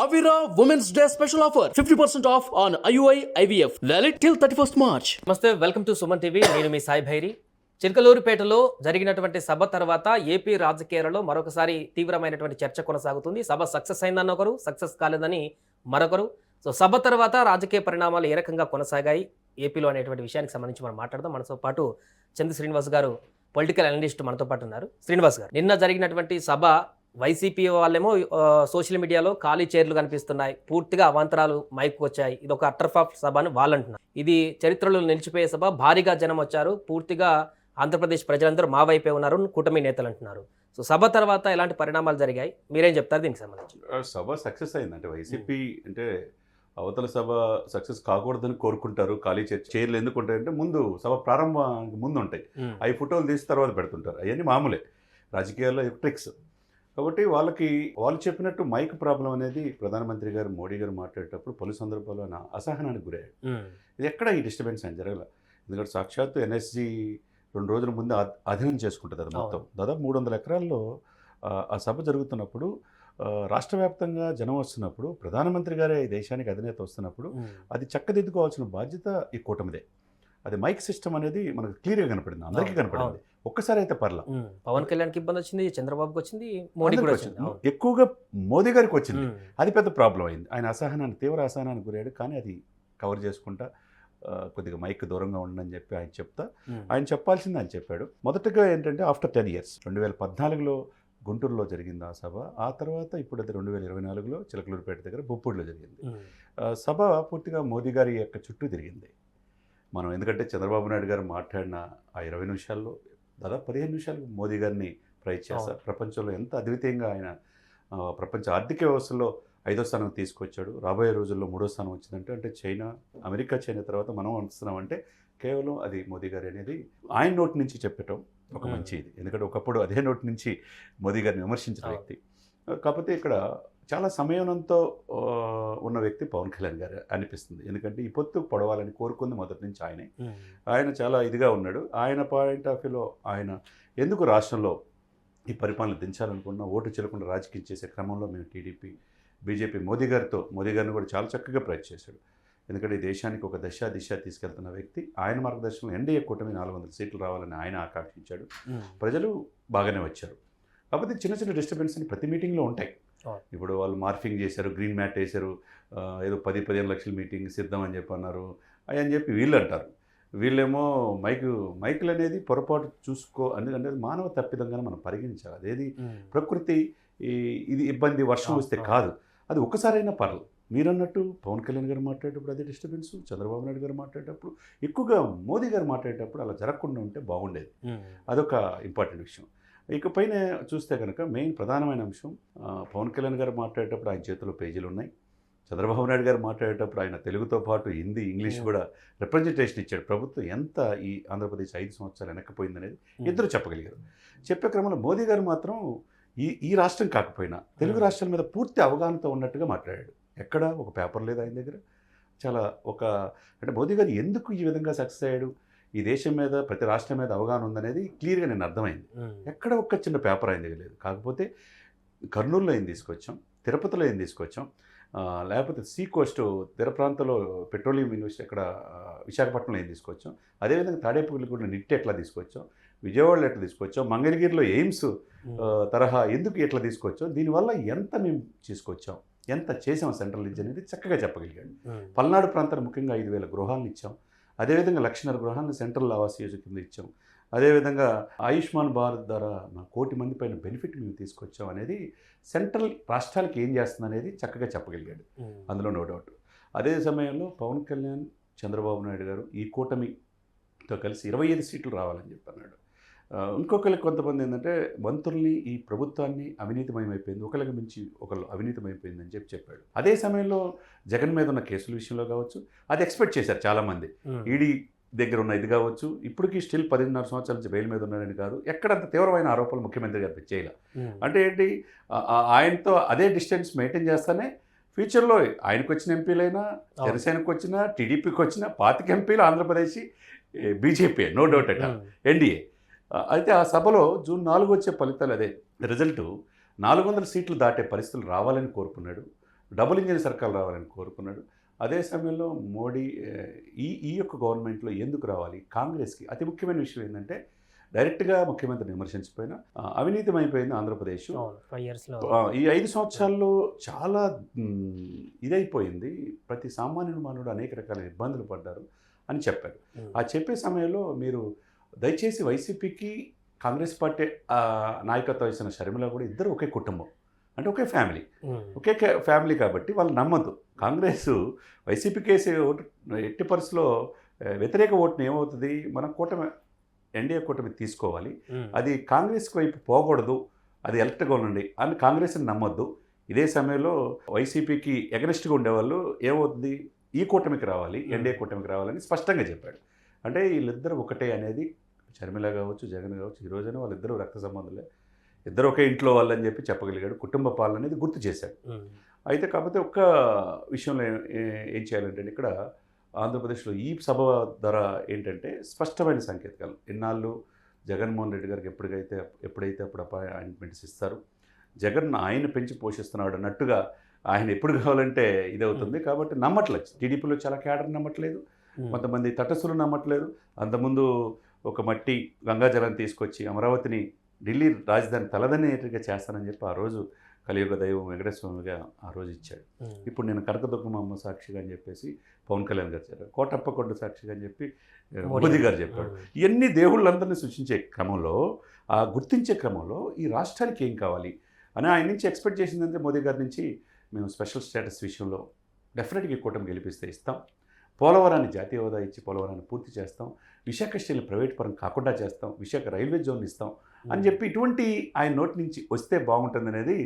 Avira Women's Day special offer 50% off on IUI IVF. Valid till 31st March. నమస్తే welcome to Suman TV నేను మీ సాయి భైరి. చిలకలూరుపేటలో జరిగినటువంటి సభ తర్వాత AP రాజకీయాలలో మరొకసారి తీవ్రమైనటువంటి చర్చ కొనసాగుతుంది. సభ సక్సెస్ అయిందని ఒకరు సక్సెస్ కాలేదని మరొకరు. సో సభ తర్వాత రాజకీయ పరిణామాలు ఏ రకంగా కొనసాగాయి? ఏపీలో అనేటువంటి విషయానికి సంబంధించి మనం మాట్లాడదాం. మనతో పాటు చంద్ర శ్రీనివాస్ గారు పొలిటికల్ అనలిస్ట్ మనతో పాటు ఉన్నారు. శ్రీనివాస్ గారు నిన్న జరిగినటువంటి సభ వైసీపీ వాళ్ళేమో సోషల్ మీడియాలో ఖాళీ చైర్లు కనిపిస్తున్నాయి. పూర్తిగా అవాంతరాలు మైకు వచ్చాయి. ఇది ఒక అట్రఫాఫ్ సభ అని వాళ్ళు అంటున్నారు ఇది చరిత్రలో నిలిచిపోయే సభ. భారీగా జనం వచ్చారు. పూర్తిగా ఆంధ్రప్రదేశ్ ప్రజలందరూ మా వైపే ఉన్నారు. కూటమి నేతలు అంటున్నారు. సో సభ తర్వాత ఎలాంటి పరిణామాలు జరిగాయి? మీరేం చెప్తారు? దీనికి సంబంధించి. సభ సక్సెస్ అయింది అంటే వైసీపీ అంటే అవతల సభ సక్సెస్ కాకూడదని కోరుకుంటారు. ఖాళీ చైర్లు ఎందుకు ఉంటాయంటే ముందు సభ ప్రారంభానికి ముందు ఉంటాయి. అవి ఫోటోలు తీసి తర్వాత పెడుతుంటారు. అవన్నీ మామూలే. రాజకీయాల్లో ట్రిక్స్ కాబట్టి వాళ్ళకి వాళ్ళు చెప్పినట్టు మైక్ ప్రాబ్లం అనేది ప్రధానమంత్రి గారు మోడీ గారు మాట్లాడేటప్పుడు పలు సందర్భాల్లో నా అసహనానికి గురయ్యాడు. ఇది ఎక్కడ ఈ డిస్టర్బెన్స్ అని జరగల. ఎందుకంటే సాక్షాత్తు ఎన్ఎస్జి రెండు రోజుల ముందు అధ- అధీనం చేసుకుంటుంది అది మొత్తం. దాదాపు మూడు వందల ఎకరాల్లో ఆ, సభ జరుగుతున్నప్పుడు రాష్ట్ర వ్యాప్తంగా జనం వస్తున్నప్పుడు ప్రధానమంత్రి గారే ఈ దేశానికి అధినేత వస్తున్నప్పుడు అది చక్కదిద్దుకోవాల్సిన బాధ్యత ఈ కూటమిదే. అది మైక్ సిస్టమ్ అనేది మనకు క్లియర్గా కనపడింది అందరికీ కనపడింది. ఒక్కసారి అయితే పర్ల. పవన్ కళ్యాణ్కి ఇబ్బంది వచ్చింది చంద్రబాబుకి వచ్చింది మోడీ కూడా వచ్చింది. ఎక్కువగా మోదీ గారికి వచ్చింది. అది పెద్ద ప్రాబ్లం అయింది. ఆయన అసహనాన్ని తీవ్ర అసహనానికి గురయ్యాడు కానీ అది కవర్ చేసుకుంటా కొద్దిగా మైక్ దూరంగా ఉండని చెప్పి ఆయన చెప్తా. ఆయన చెప్పాల్సింది ఆయన చెప్పాడు. మొదటగా ఏంటంటే ఆఫ్టర్ టెన్ ఇయర్స్ రెండు వేల పద్నాలుగులో గుంటూరులో జరిగింది ఆ సభ. ఆ తర్వాత ఇప్పుడు అది రెండు వేల ఇరవై నాలుగులో చిలకలూరుపేట దగ్గర బొప్పూడిలో జరిగింది. సభ పూర్తిగా మోదీ గారి యొక్క చుట్టూ తిరిగింది. మనం ఎందుకంటే చంద్రబాబు నాయుడు గారు మాట్లాడిన ఆ ఇరవై నిమిషాల్లో దాదాపు పదిహేను నిమిషాలు మోదీ గారిని ప్రైజ్ చేస్తారు. ప్రపంచంలో ఎంత అద్వితీయంగా ఆయన ప్రపంచ ఆర్థిక వ్యవస్థలో ఐదో స్థానం తీసుకొచ్చాడు రాబోయే రోజుల్లో మూడో స్థానం వచ్చిందంటే అంటే చైనా అమెరికా చైనా తర్వాత మనం వస్తున్నామంటే కేవలం అది మోదీ గారి అనేది ఆయన నోటి నుంచి చెప్పటం ఒక. మంచి ఇది ఎందుకంటే ఒకప్పుడు అదే నోటి నుంచి మోదీ గారిని విమర్శించిన. వ్యక్తి కాకపోతే ఇక్కడ చాలా సమయంతో ఉన్న వ్యక్తి పవన్ కళ్యాణ్ గారు అనిపిస్తుంది. ఎందుకంటే ఈ పొత్తు పొడవాలని కోరుకుంది మొదటి నుంచి ఆయనే. ఆయన చాలా ఇదిగా ఉన్నాడు. ఆయన పాయింట్ ఆఫ్ వ్యూలో ఆయన ఎందుకు రాష్ట్రంలో ఈ పరిపాలన దించాలనుకున్న ఓటు చెల్లకుండా రాజకీయం చేసే క్రమంలో మేము టీడీపీ బీజేపీ మోదీ గారితో మోదీ గారిని కూడా చాలా చక్కగా ప్రయత్నం చేశాడు ఎందుకంటే ఈ దేశానికి ఒక దశ దిశ తీసుకెళ్తున్న వ్యక్తి. ఆయన మార్గదర్శనంలో ఎన్డీఏ కూటమి నాలుగు వందల సీట్లు రావాలని ఆయన ఆకాంక్షించాడు. ప్రజలు బాగానే వచ్చారు. కాకపోతే చిన్న చిన్న డిస్టర్బెన్స్ ప్రతి మీటింగ్లో ఉంటాయి. ఇప్పుడు వాళ్ళు మార్ఫింగ్ చేశారు గ్రీన్ మ్యాట్ వేశారు ఏదో పది పదిహేను లక్షల మీటింగ్ సిద్ధం అని చెప్పి అన్నారు. అని చెప్పి వీళ్ళు అంటారు. వీళ్ళేమో మైకు మైకులు అనేది పొరపాటు చూసుకో అనేది మానవ తప్పిదంగానే మనం పరిగణించాలి. అదేది ప్రకృతి ఇది ఇబ్బంది వర్షం వస్తే. కాదు. అది ఒక్కసారైనా పర్లేదు. మీరు అన్నట్టు పవన్ కళ్యాణ్ గారు మాట్లాడేటప్పుడు అదే డిస్టర్బెన్స్ చంద్రబాబు నాయుడు గారు మాట్లాడేటప్పుడు ఎక్కువగా మోదీ గారు మాట్లాడేటప్పుడు అలా జరగకుండా ఉంటే బాగుండేది. అదొక ఇంపార్టెంట్ విషయం. ఇకపైన చూస్తే కనుక మెయిన్ ప్రధానమైన అంశం పవన్ కళ్యాణ్ గారు మాట్లాడేటప్పుడు ఆయన చేతిలో పేజీలు ఉన్నాయి చంద్రబాబు నాయుడు గారు మాట్లాడేటప్పుడు ఆయన తెలుగుతో పాటు హిందీ ఇంగ్లీష్ కూడా రిప్రజెంటేషన్ ఇచ్చాడు. ప్రభుత్వం ఎంత ఈ ఆంధ్రప్రదేశ్ ఐదు సంవత్సరాలు వెనక్కిపోయిందనేది ఉమ్, ఇద్దరు చెప్పగలిగారు. చెప్పే క్రమంలో మోదీ గారు మాత్రం ఈ ఈ రాష్ట్రం కాకపోయినా తెలుగు Hmm. రాష్ట్రాల మీద పూర్తి అవగాహనతో ఉన్నట్టుగా మాట్లాడాడు. ఎక్కడ ఒక పేపర్ లేదు ఆయన దగ్గర. చాలా ఒక అంటే మోదీ గారు ఎందుకు ఈ విధంగా సక్సెస్ అయ్యాడు? ఈ దేశం మీద ప్రతి రాష్ట్రం మీద అవగాహన ఉందనేది క్లియర్గా నేను అర్థమైంది. ఎక్కడ ఒక్క చిన్న పేపర్ దగ్గర లేదు. కాకపోతే కర్నూలులో ఏం తీసుకొచ్చాం? తిరుపతిలో ఏం తీసుకొచ్చాం? లేకపోతే సీ కోస్ట్ తీర ప్రాంతంలో పెట్రోలియం యూనివర్సిటీ అక్కడ విశాఖపట్నంలో ఏం తీసుకొచ్చాం? అదేవిధంగా తాడేపల్లిగూడలో నిట్ ఎట్లా తీసుకొచ్చాం? విజయవాడలో ఎట్లా తీసుకొచ్చాం? మంగళగిరిలో ఎయిమ్స్ తరహా ఎందుకు ఎట్లా తీసుకొచ్చాం? దీనివల్ల ఎంత మేము తీసుకొచ్చాం? ఎంత చేసాం సెంట్రల్ రీజ్ అనేది చక్కగా చెప్పగలిగాడు. పల్నాడు ప్రాంతానికి ముఖ్యంగా ఐదు వేల గృహాలను ఇచ్చాం. అదేవిధంగా లక్షన్నర గృహాలను సెంట్రల్ ఆవాస్ యోజన కింద ఇచ్చాం. అదేవిధంగా ఆయుష్మాన్ భారత్ ద్వారా మా కోటి మంది పైన బెనిఫిట్ మేము తీసుకొచ్చాం అనేది సెంట్రల్ రాష్ట్రాలకి ఏం చేస్తుంది అనేది చక్కగా చెప్పగలిగాడు. అందులో నో డౌట్. అదే సమయంలో పవన్ కళ్యాణ్ చంద్రబాబు నాయుడు గారు ఈ కూటమితో కలిసి ఇరవై ఐదు సీట్లు రావాలని చెప్పి అన్నాడు ఆ, ఇంకొకరికి కొంతమంది ఏంటంటే మంత్రుల్ని ఈ ప్రభుత్వాన్ని అవినీతిమయమైపోయింది ఒకరికి మించి ఒకళ్ళు అవినీతిమైపోయింది అని చెప్పి చెప్పాడు. అదే సమయంలో జగన్ మీద ఉన్న కేసుల విషయంలో కావచ్చు అది ఎక్స్పెక్ట్ చేశారు చాలామంది. ఈడీ దగ్గర ఉన్న ఇది కావచ్చు ఇప్పటికీ స్టిల్ పదిన్నర సంవత్సరాల నుంచి బెయిల్ మీద ఉన్నాడని కాదు ఎక్కడంత తీవ్రమైన ఆరోపణలు ముఖ్యమంత్రి గారు చేయాలి. అంటే ఏంటి ఆయనతో అదే డిస్టెన్స్ మెయింటైన్ చేస్తానే ఫ్యూచర్లో ఆయనకు వచ్చిన ఎంపీలైనా జనసేనకు వచ్చిన టీడీపీకి వచ్చిన పాతిక ఎంపీలు ఆంధ్రప్రదేశ్ బీజేపీ నో డౌట్ అట ఎన్డీఏ. అయితే ఆ సభలో జూన్ నాలుగు వచ్చే ఫలితాలు అదే. రిజల్ట్ నాలుగు వందల సీట్లు దాటే పరిస్థితులు రావాలని కోరుకున్నాడు. డబుల్ ఇంజిన్ సర్కార్ రావాలని కోరుకున్నాడు. అదే సమయంలో మోడీ ఈ ఈ యొక్క గవర్నమెంట్లో ఎందుకు రావాలి? కాంగ్రెస్కి అతి ముఖ్యమైన విషయం ఏంటంటే డైరెక్ట్గా ముఖ్యమంత్రిని విమర్శించిపోయినా అవినీతిమైపోయింది ఆంధ్రప్రదేశ్. ఈ ఐదు సంవత్సరాల్లో చాలా ఇదైపోయింది. ప్రతి సామాన్యుడు మానవుడు అనేక రకాల ఇబ్బందులు పడ్డారు అని చెప్పారు. ఆ చెప్పే సమయంలో మీరు దయచేసి వైసీపీకి కాంగ్రెస్ పార్టీ నాయకత్వం వహిస్తున్న షర్మిల కూడా ఇద్దరు ఒకే కుటుంబం. అంటే ఒకే ఫ్యామిలీ. ఒకే ఫ్యామిలీ కాబట్టి వాళ్ళు నమ్మద్దు. కాంగ్రెస్ వైసీపీకి వేసే ఓటు ఎట్టి పరిస్థితిలో వ్యతిరేక ఓటుని ఏమవుతుంది? మనం కూటమి ఎన్డీఏ కూటమి తీసుకోవాలి. అది కాంగ్రెస్ వైపు పోకూడదు. అది ఎలక్ట్గా ఉండండి. అని కాంగ్రెస్ని నమ్మొద్దు. ఇదే సమయంలో వైసీపీకి ఎగనెస్ట్గా ఉండేవాళ్ళు ఏమవుతుంది? ఈ కూటమికి రావాలి ఎన్డీఏ కూటమికి రావాలని స్పష్టంగా చెప్పాడు. అంటే వీళ్ళిద్దరూ ఒకటే అనేది షర్మిల కావచ్చు జగన్ కావచ్చు ఈ రోజున వాళ్ళిద్దరూ రక్త సంబంధులే. ఇద్దరు ఒకే ఇంట్లో వాళ్ళని చెప్పి చెప్పగలిగాడు కుటుంబ పాలన అనేది గుర్తు చేశాడు. అయితే కాకపోతే ఒక్క విషయంలో ఏ- చేయాలంటే ఇక్కడ ఆంధ్రప్రదేశ్లో ఈ సభ ధర ఏంటంటే స్పష్టమైన సంకేతాలు ఇన్నాళ్ళు జగన్మోహన్ రెడ్డి గారికి ఎప్పటికైతే ఎప్పుడైతే అప్పుడు అపాయింట్మెంట్స్ ఇస్తారు జగన్ ఆయన పెంచి పోషిస్తున్నాడు అన్నట్టుగా ఆయన ఎప్పుడు కావాలంటే ఇదవుతుంది. కాబట్టి నమ్మట్లేదు. టీడీపీలో చాలా క్యాడర్ నమ్మట్లేదు. కొంతమంది తటస్థులు నమ్మట్లేదు. అంతకుముందు ఒక మట్టి గంగాజలం తీసుకొచ్చి అమరావతిని ఢిల్లీ రాజధాని తలదనేట్టుగా చేస్తానని చెప్పి ఆ రోజు కలియుగ దైవం వెంకటేశ్వర స్వామిగా ఆ రోజు ఇచ్చాడు. ఇప్పుడు నేను కనకదుర్గమ్మ సాక్షిగా అని చెప్పేసి పవన్ కళ్యాణ్ గారు చెప్పారు. కోటప్పకొండ సాక్షిగా అని చెప్పి మోదీ గారు చెప్పాడు. ఇవన్నీ దేవుళ్ళందరినీ సృష్టించే క్రమంలో ఆ గుర్తించే క్రమంలో ఈ రాష్ట్రానికి ఏం కావాలి? అని ఆయన నుంచి ఎక్స్పెక్ట్ చేసిందంటే మోదీ గారి నుంచి మేము స్పెషల్ స్టేటస్ విషయంలో డెఫినెట్గా ఈ కూటమి గెలిపిస్తే ఇస్తాం. పోలవరాన్ని జాతీయ హోదా ఇచ్చి పోలవరాన్ని పూర్తి చేస్తాం. విశాఖ స్టీల్ ప్రైవేట్ పరం కాకుండా చేస్తాం. విశాఖ రైల్వే జోన్ ఇస్తాం అని చెప్పి ఇటువంటి ఆయన నోటి నుంచి వస్తే బాగుంటుంది అనేది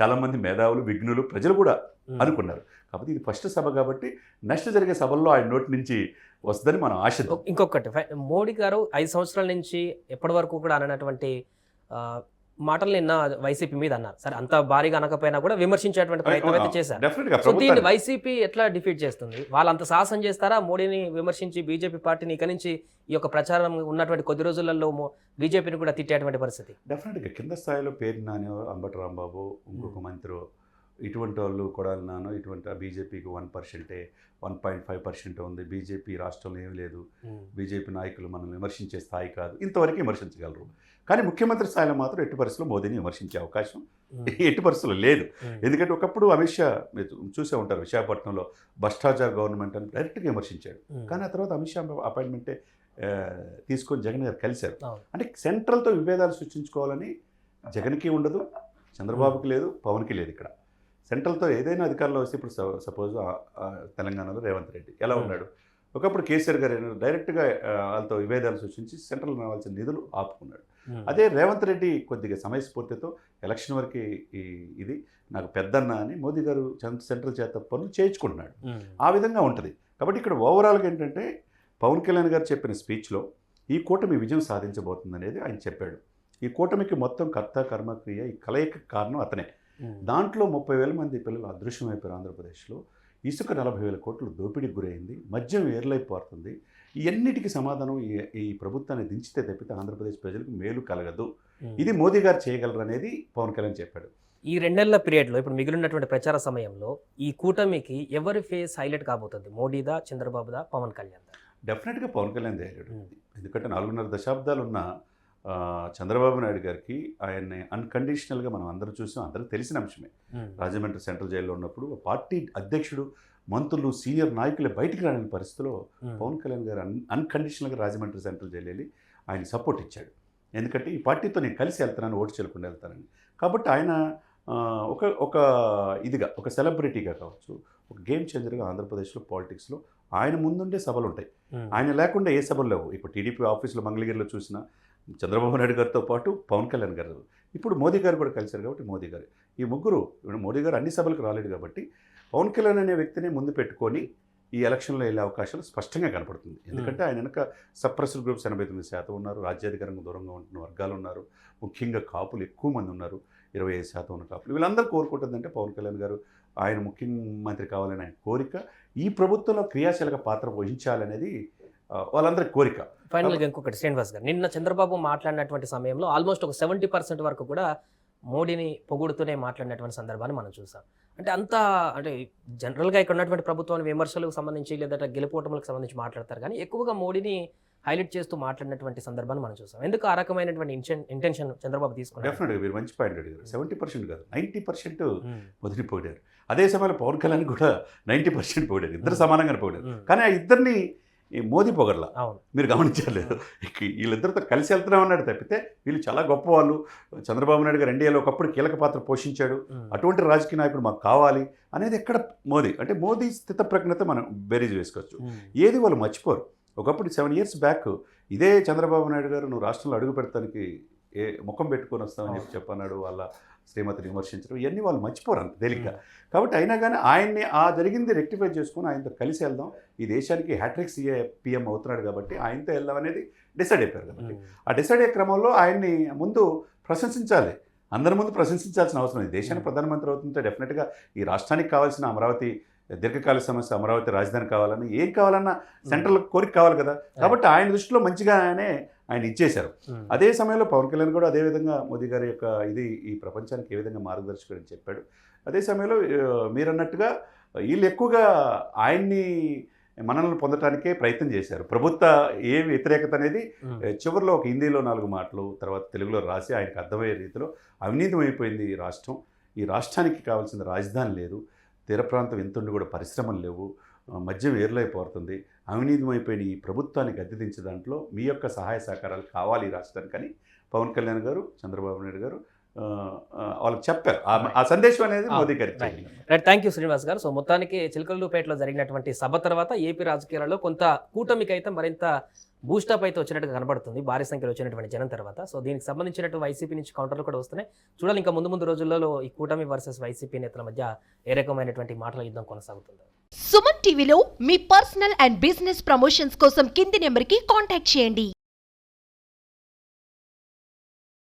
చాలామంది మేధావులు విఘ్నులు ప్రజలు కూడా. అనుకున్నారు. కాబట్టి ఇది ఫస్ట్ సభ కాబట్టి నెక్స్ట్ జరిగే సభల్లో ఆయన నోటి నుంచి వస్తుందని మనం ఆశిద్దాం. ఇంకొకటి మోడీ గారు ఐదు సంవత్సరాల నుంచి ఎప్పటి వరకు కూడా అననటువంటి ఆ, మాటలు నిన్న వైసీపీ మీద అన్నారు. సరే అంత భారీగా అనకపోయినా కూడా విమర్శించేటువంటి ప్రయత్నం అయితే చేశారు. సో దీన్ని వైసీపీ ఎట్లా డిఫీట్ చేస్తుంది? వాళ్ళు అంత సాహసం చేస్తారా? మోడీని విమర్శించి బీజేపీ పార్టీని ఇక నుంచి ఈ యొక్క ప్రచారం ఉన్నటువంటి కొద్ది రోజులలో బీజేపీని కూడా తిట్టేటువంటి పరిస్థితి? డెఫినెట్గా కింద స్థాయిలో పేరు నాని అంబటి రాంబాబు ఇంకొక మంత్రి ఇటువంటి వాళ్ళు కూడా నాను ఇటువంటి బీజేపీకి వన్ పర్సెంటే వన్ పాయింట్ ఫైవ్ పర్సెంట్ ఉంది. బీజేపీ రాష్ట్రంలో ఏమీ లేదు. బీజేపీ నాయకులు మనం విమర్శించే స్థాయి కాదు. ఇంతవరకు విమర్శించగలరు. కానీ ముఖ్యమంత్రి స్థాయిలో మాత్రం ఎట్టి పరిస్థితుల్లో మోదీని విమర్శించే అవకాశం ఎట్టి పరిస్థితుల్లో లేదు. ఎందుకంటే ఒకప్పుడు అమిత్ షా మీరు చూసే ఉంటారు విశాఖపట్నంలో భ్రష్టాచార గవర్నమెంట్ అని డైరెక్ట్గా విమర్శించాడు. కానీ ఆ తర్వాత అమిత్ షా అపాయింట్మెంటే తీసుకొని జగన్ గారు కలిశారు. అంటే సెంట్రల్తో విభేదాలు సృష్టించుకోవాలని జగన్కి ఉండదు చంద్రబాబుకి లేదు పవన్కి లేదు ఇక్కడ. సెంట్రల్తో ఏదైనా అధికారంలో వస్తే ఇప్పుడు సపోజ్ తెలంగాణలో రేవంత్ రెడ్డి ఎలా Hmm. ఉన్నాడు? ఒకప్పుడు కేసీఆర్ గారు డైరెక్ట్గా వాళ్ళతో విభేదాలు సృష్టించి సెంట్రల్ రావాల్సిన నిధులు ఆపుకున్నాడు. అదే రేవంత్ రెడ్డి కొద్దిగా సమయస్ఫూర్తితో ఎలక్షన్ వరకు ఇది నాకు పెద్దన్న అని మోదీ గారు సెంట్రల్ చేత పనులు చేయించుకుంటున్నాడు. ఆ విధంగా ఉంటుంది. కాబట్టి ఇక్కడ ఓవరాల్గా ఏంటంటే పవన్ కళ్యాణ్ గారు చెప్పిన స్పీచ్లో ఈ కూటమి విజయం సాధించబోతుంది అనేది ఆయన చెప్పాడు. ఈ కూటమికి మొత్తం కర్త కర్మక్రియ ఈ కలయిక కారణం అతనే. దాంట్లో ముప్పై వేల మంది పిల్లలు అదృశ్యమైపోయారు ఆంధ్రప్రదేశ్లో. ఇసుక నలభై వేల కోట్లు దోపిడీకి గురైంది. మద్యం ఏర్లైపోతుంది ఇవన్నిటికీ సమాధానం ఈ ప్రభుత్వాన్ని దించితే తప్పితే ఆంధ్రప్రదేశ్ ప్రజలకు మేలు కలగదు. ఇది మోదీ గారు చేయగలరు అనేది పవన్ కళ్యాణ్ చెప్పాడు. ఈ రెండేళ్ళ పీరియడ్లో ఇప్పుడు మిగిలినటువంటి ప్రచార సమయంలో ఈ కూటమికి ఎవరి ఫేస్ హైలైట్ కాబోతుంది? మోడీదా చంద్రబాబుదా పవన్ కళ్యాణ్ డెఫినెట్గా పవన్ కళ్యాణ్ తేలాడు. ఎందుకంటే నాలుగున్నర దశాబ్దాలు ఉన్న చంద్రబాబు నాయుడు గారికి ఆయన్ని అన్కండిషనల్గా మనం అందరూ చూసాం. అందరికీ తెలిసిన అంశమే. రాజమండ్రి సెంట్రల్ జైల్లో ఉన్నప్పుడు పార్టీ అధ్యక్షుడు మంత్రులు సీనియర్ నాయకులే బయటికి రాని పరిస్థితిలో పవన్ కళ్యాణ్ గారు అన్ అన్కండిషనల్గా రాజమండ్రి సెంట్రల్ జైలు వెళ్ళి ఆయన సపోర్ట్ ఇచ్చాడు. ఎందుకంటే ఈ పార్టీతో నేను కలిసి వెళ్తానని ఓటు చెల్లకుండా వెళ్తానని. కాబట్టి ఆయన ఒక ఒక ఇదిగా ఒక సెలబ్రిటీగా కావచ్చు ఒక గేమ్ చేంజర్గా ఆంధ్రప్రదేశ్లో పాలిటిక్స్లో ఆయన ముందుండే సభలు ఉంటాయి ఆయన లేకుండా ఏ సభలు లేవు. ఇప్పుడు టీడీపీ ఆఫీసులో మంగళగిరిలో చూసిన చంద్రబాబు నాయుడు గారితో పాటు పవన్ కళ్యాణ్ గారు. ఇప్పుడు మోదీ గారు కూడా కలిశారు కాబట్టి మోదీ గారు. ఈ ముగ్గురు ఇప్పుడు మోదీ గారు అన్ని సభలకు రాలేడు కాబట్టి పవన్ కళ్యాణ్ అనే వ్యక్తిని ముందు పెట్టుకొని ఈ ఎలక్షన్లో వెళ్ళే అవకాశాలు స్పష్టంగా కనపడుతుంది. ఎందుకంటే ఆయన వెనక సప్రెస్డ్ గ్రూప్స్ ఎనభై తొమ్మిది శాతం ఉన్నారు రాజ్యాధికారంగా దూరంగా ఉంటున్న వర్గాలు ఉన్నారు ముఖ్యంగా కాపులు ఎక్కువ మంది ఉన్నారు ఇరవై ఐదు శాతం ఉన్న కాపులు. వీళ్ళందరూ కోరుకుంటుందంటే పవన్ కళ్యాణ్ గారు ఆయన ముఖ్యమంత్రి కావాలని ఆయన కోరిక ఈ ప్రభుత్వంలో క్రియాశీలక పాత్ర వహించాలనేది వాళ్ళందరి కోరిక. ఫైనల్గా ఇంకొకటి శ్రీనివాస్ గారు. నిన్న చంద్రబాబు మాట్లాడినటువంటి సమయంలో ఆల్మోస్ట్ ఒక సెవెంటీ పర్సెంట్ వరకు కూడా మోడీని పొగుడుతూనే మాట్లాడినటువంటి సందర్భాన్ని మనం చూసాం. అంటే అంత అంటే జనరల్గా ఇక్కడ ఉన్నటువంటి ప్రభుత్వాన్ని విమర్శలకు సంబంధించి లేదంటే గెలుపోటములకు సంబంధించి మాట్లాడతారు కానీ ఎక్కువగా మోడీని హైలైట్ చేస్తూ మాట్లాడినటువంటి సందర్భాన్ని మనం చూసాం. ఎందుకు ఆ రకమైనటువంటి ఇంటెన్ ఇంటెన్షన్ చంద్రబాబు తీసుకున్నారు? డెఫినెట్గా మీరు మంచి పాయింట్ అడిగారు. సెవెంటీ పర్సెంట్ కాదు నైంటీ పర్సెంట్ మొదటి అదే సమయంలో పవన్ కళ్యాణ్ కూడా నైంటీ పర్సెంట్ పోయారు. ఇద్దరు Hmm. సమానంగానే పోయారు. ఉమ్, కానీ ఆ ఇద్దరిని ఈ మోదీ పొగర్ల అవును. మీరు గమనించలేదు వీళ్ళిద్దరితో కలిసి వెళ్తున్నాం అన్నాడు తప్పితే వీళ్ళు చాలా గొప్ప వాళ్ళు చంద్రబాబు నాయుడు గారు ఎన్డీఏలో ఒకప్పుడు కీలక పాత్ర పోషించాడు. అటువంటి రాజకీయ నాయకుడు మాకు కావాలి అనేది ఎక్కడ మోదీ. అంటే మోదీ స్థితప్రజ్ఞత మనం బేరీజ్ వేసుకోవచ్చు. ఏది వాళ్ళు మర్చిపోరు. ఒకప్పుడు సెవెన్ ఇయర్స్ బ్యాక్ ఇదే చంద్రబాబు నాయుడు గారు నువ్వు రాష్ట్రంలో అడుగు పెడతానికి ఏ ముఖం పెట్టుకొని వస్తామని చెప్పి చెప్పన్నాడు వాళ్ళ శ్రీమతిని విమర్శించడం ఇవన్నీ వాళ్ళు మర్చిపోరు అంత తేలిగ్గా. కాబట్టి అయినా కానీ ఆయన్ని ఆ జరిగింది రెక్టిఫై చేసుకొని ఆయనతో కలిసి వెళ్దాం. ఈ దేశానికి హ్యాట్రిక్ సీఏ పిఎం అవుతున్నాడు కాబట్టి ఆయనతో వెళ్దాం అనేది డిసైడ్ అయిపోయారు కాబట్టి. ఆ డిసైడ్ అయ్యే క్రమంలో ఆయన్ని ముందు ప్రశంసించాలి. అందరి ముందు ప్రశంసించాల్సిన అవసరం ఉంది దేశానికి ప్రధానమంత్రి అవుతుంటే డెఫినెట్గా ఈ రాష్ట్రానికి కావాల్సిన అమరావతి దీర్ఘకాలిక సమస్య అమరావతి రాజధాని కావాలని ఏం కావాలన్నా సెంట్రల్ కోరిక కావాలి కదా. కాబట్టి ఆయన దృష్టిలో మంచిగానే ఆయన ఇచ్చేశారు. ఉమ్, అదే సమయంలో పవన్ కళ్యాణ్ కూడా అదే విధంగా మోదీ గారి యొక్క ఇది ఈ ప్రపంచానికి ఏ విధంగా మార్గదర్శకుడు అని చెప్పాడు. అదే సమయంలో మీరన్నట్టుగా వీళ్ళు ఎక్కువగా ఆయన్ని మనల్ని పొందటానికే ప్రయత్నం చేశారు. ప్రభుత్వ ఏ వ్యతిరేకత అనేది చివరిలో ఒక హిందీలో నాలుగు మాటలు తర్వాత తెలుగులో రాసి ఆయనకు అర్థమయ్యే రీతిలో అవినీతమైపోయింది ఈ రాష్ట్రం. ఈ రాష్ట్రానికి కావాల్సిన రాజధాని లేదు. తీర ప్రాంతం ఎంతుండి కూడా పరిశ్రమలు లేవు. మద్యం ఏర్లైపోతుంది అవినీతిమైపోయిన ఈ ప్రభుత్వానికి అద్దెదించే దాంట్లో మీ యొక్క సహాయ సహకారాలు కావాలి రాష్ట్రానికి అని పవన్ కళ్యాణ్ గారు చంద్రబాబు నాయుడు గారు వాళ్ళకి చెప్పారు. ఆ- ఆ సందేశం అనేది మోదీ గారికి రైట్ థ్యాంక్ యూ శ్రీనివాస్ గారు. సో మొత్తానికి చిలకలూపేటలో జరిగినటువంటి సభ తర్వాత ఏపీ రాజకీయాలలో కొంత కూటమికి అయితే మరింత బూస్టప్ అయితే వచ్చినట్టుగా కనబడుతుంది. భారీ సంఖ్యలో వచ్చినటువంటి జనం తర్వాత. సో దీనికి సంబంధించినట్టు వైసీపీ నుంచి కౌంటర్లు కూడా వస్తున్నాయి. చూడాలి ఇంకా ముందు ముందు రోజుల్లో ఈ కూటమి వర్సెస్ వైసీపీ నేతల మధ్య ఏ రకమైనటువంటి మాటల యుద్ధం కొనసాగుతుంది. సుమన్ టీవీలో మీ పర్సనల్ అండ్ బిజినెస్ ప్రమోషన్స్ కోసం కింది నెంబర్కి కాంటాక్ట్ చేయండి.